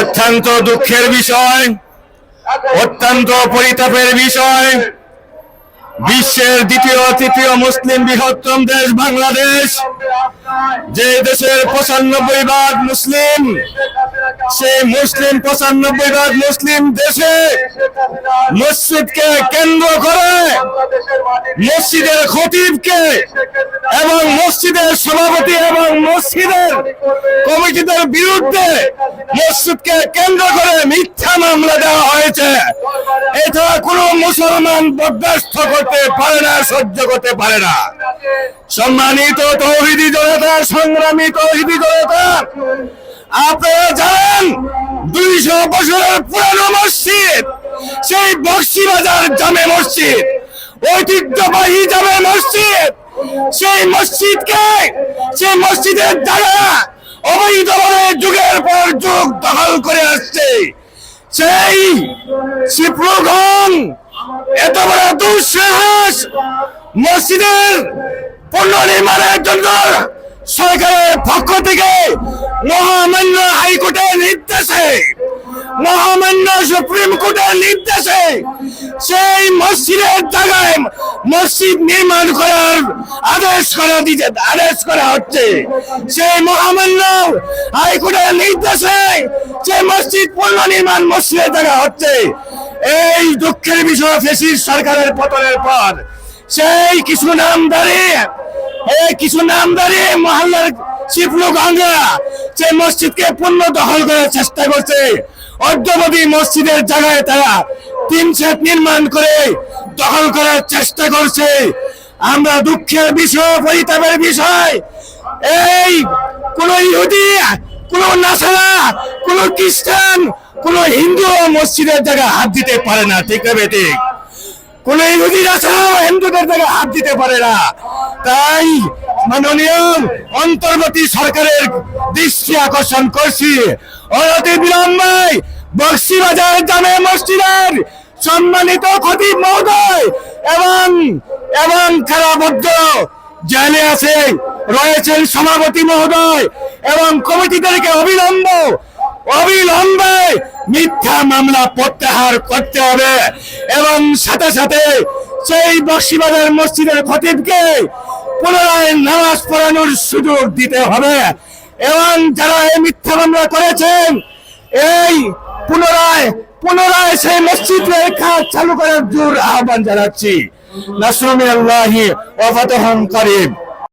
অত্যন্ত দুঃখের বিষয়, অত্যন্ত পরিতাপের বিষয়। বিশ্বের দ্বিতীয়, তৃতীয় মুসলিম বৃহত্তম দেশ বাংলাদেশ, যে দেশের পঁচানব্বই ভাগ মুসলিম, সেই মুসলিম পঁচানব্বই ভাগ মুসলিম দেশে মসজিদকে কেন্দ্র করে মসজিদের খতিবকে এবং মসজিদের সভাপতি এবং মসজিদের কমিটিদের বিরুদ্ধে মসজিদকে কেন্দ্র করে মিথ্যা মামলা দেওয়া হয়েছে। এটা কোনো মুসলমান বরদাস্ত করতে পারে না, সহ্য করতে পারে না। সম্মানিত তৌহিদি জনতা, সংগ্রামী তৌহিদি জনতা, আপনারা জানেন দুইশো বছরের পুরানো মসজিদ, সেই বক্সি বাজার জামে মসজিদ, ঐতিহ্যবাহী জামে মসজিদ সেই মসজিদকে, সেই মসজিদের দ্বারা অবৈধভাবে যুগের পর যুগ দখল করে আসছে। সেই শিপ্রগণ এত বড় দুঃসাহস মসজিদের পণ্য পুনর্নির্মাণের জন্য সরকারের পক্ষ থেকে মহামান্য হাইকোর্টের নির্দেশে মহামান্য সুপ্রিম কোর্টের নির্দেশে সেই মসজিদের জায়গায় মসজিদ নির্মাণ করার আদেশ করা দিতে, আদেশ করা হচ্ছে। সেই মহামান্য হাইকোর্টের নির্দেশে সেই মসজিদ পুনর্নির্মাণ মসজিদের জায়গা হচ্ছে, এই দুঃখের বিষয় ফেসির সরকারের পতনের পর। সেই কিছু নামদারি এই কিছু নাম নামদারি মহল্লার শিবলু গঙ্গা সেই মসজিদকে পূর্ণ দখল করার চেষ্টা করছে অদ্যবধি মসজিদের জায়গায় তারা তিন সেট নির্মাণ করে দখল করার চেষ্টা করছে। আমরা দুঃখের বিষয়, পরিতাপের বিষয়। এই কোন ইহুদি, কোন নাসারা, কোন খ্রিস্টান, কোন হিন্দু মসজিদের জায়গায় হাত দিতে পারে না, ঠিক না ঠিক? কোন ইহুদিরা ছাড়াও হিন্দুদের জায়গায় হাত দিতে পারে না। তাই মাননীয় অন্তর্বর্তী সরকারের দৃষ্টি আকর্ষণ করছি। অনতি বিলম্বে বক্সিবাজার জামে মসজিদের সম্মানিত খতিব মহোদয় এবং এবং খেলাবদ্ধ জেলে আছে, রয়েছেন সভাপতি মহোদয় এবং কমিটিদেরকে অবিলম্ব, অবিলম্বে মিথ্যা মামলা প্রত্যাহার করতে হবে। এবং সাথে সাথে সেই বক্সিবাজার মসজিদের খতিবকে পুনরায় নামাজ পড়ানোর সুযোগ দিতে হবে। এবং যারা এই মিথ্যা মামলা করেছেন, এই পুনরায় পুনরায় সেই মসজিদ কাজ চালু করার দূর আহ্বান জানাচ্ছি। নাসরুমি ওয়া ফাতহুন করিম।